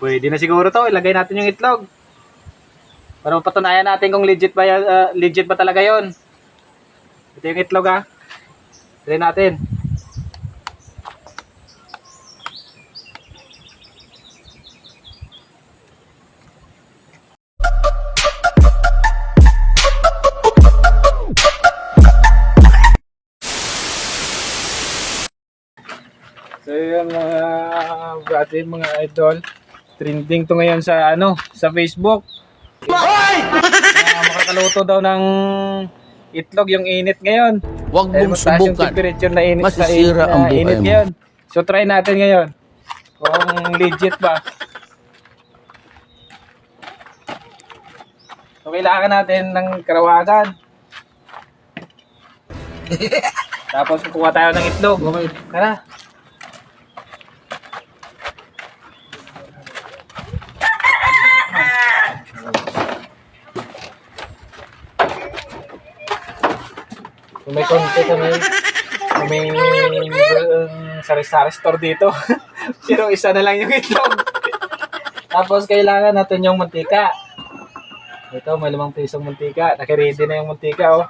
Pwede na siguro to. Ilagay natin yung itlog. Para mapatunayan natin kung legit ba, ah, legit ba talaga yon. Ito yung itlog ha. Try natin. So yun mga brate, mga idol. Trending to ngayon sa ano, sa Facebook. Hoy! makakaluto daw ng itlog yung init ngayon. Huwag mong subukan. temperature na init, sa Masisira na ang buhay init mo. ngayon. So try natin ngayon. Kung legit ba. So kailangan natin ng karawagan. Tapos kukuha tayo ng itlog. Tara. May konti kami, kung may um, sari-sari store dito. Pero isa na lang yung itlog. Tapos kailangan natin yung mantika. Ito, may limang pisong mantika. Naki-ready na yung mantika, oh.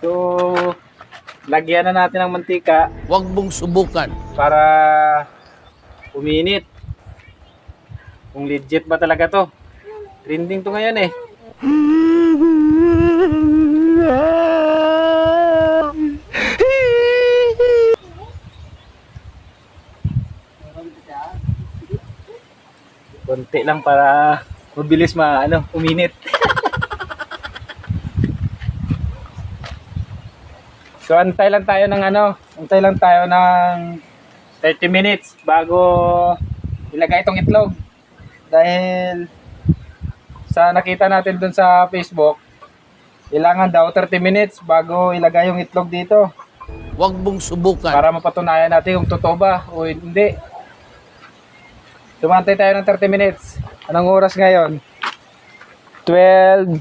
So, lagyan na natin ng mantika Huwag mong subukan. para uminit. Kung legit ba talaga to? Trending to ngayon eh. Konti lang para mabilis ma ano, uminit. so antay lang tayo ng ano, antay lang tayo ng 30 minutes bago ilagay itong itlog. Dahil sa nakita natin dun sa Facebook, kailangan daw 30 minutes bago ilagay yung itlog dito Huwag mong subukan. para mapatunayan natin kung totoo ba o hindi. Tumantay tayo ng 30 minutes. Anong oras ngayon? 12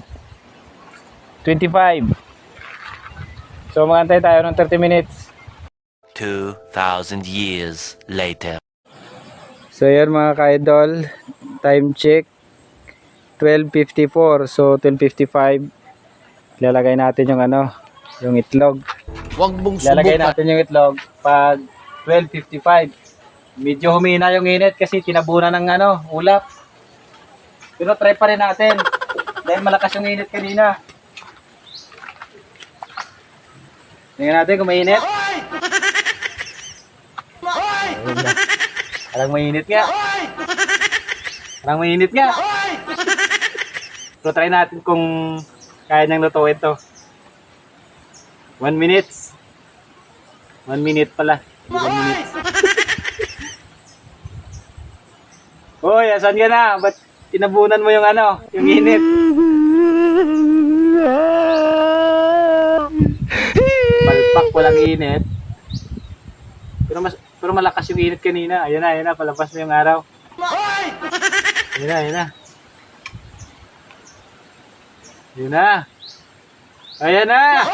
25 So magantay tayo ng 30 minutes. 2,000 years later. So yan mga ka-idol, time check. 12.54 so 12.55 lalagay natin yung ano yung itlog. Huwag mong lalagay subukan. natin yung itlog pag 12.55 medyo humina yung init kasi tinabunan ng ano ulap. Pero try pa rin natin. Dahil malakas yung init kanina. Tingnan natin kung mainit. Ayun na. Parang mainit nga. Parang mainit nga. Pero try natin kung kaya niyang lutuin to. One minutes. One minute pala. One minute. Hoy, asan ka na? Ba't tinabunan mo yung ano? Yung init? Palpak, walang init. Pero mas pero malakas yung init kanina. Ayun na, ayun na, palabas na yung araw. Ayun na, ayun na. Ayun na. Ayan na!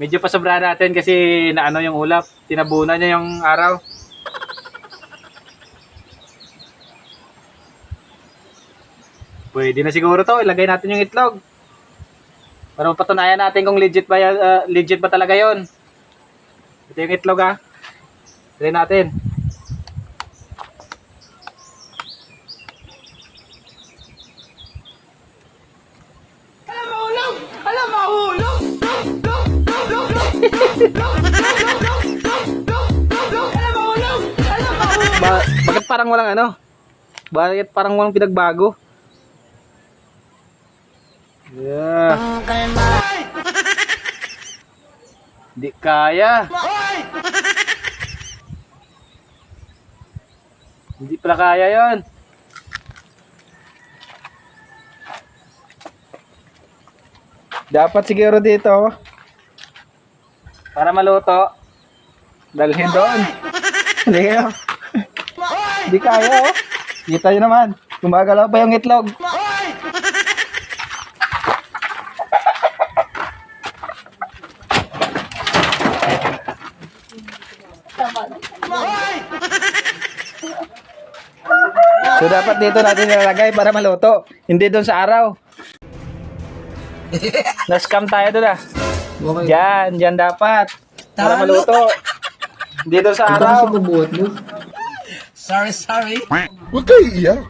Medyo pasobra natin kasi naano yung ulap. Tinabunan niya yung araw. Pwede na siguro to. Ilagay natin yung itlog. Para mapatunayan natin kung legit ba, ah, legit ba talaga yon. Ito yung itlog ha. Try natin. Ba bakit parang walang ano? Bakit parang walang pinagbago? Yeah. Di kaya. Hindi pala kaya yon. Dapat siguro dito para maluto. Dalhin doon. Hindi kayo. Hindi kaya oh. Kita nyo naman. Gumagalaw pa yung itlog. So dapat dito natin nilalagay para maluto. Hindi doon sa araw. Nascam tayo doon ah. Diyan, diyan dapat. Para maluto. Hindi doon sa araw. Sorry, sorry. Huwag kayo iyak.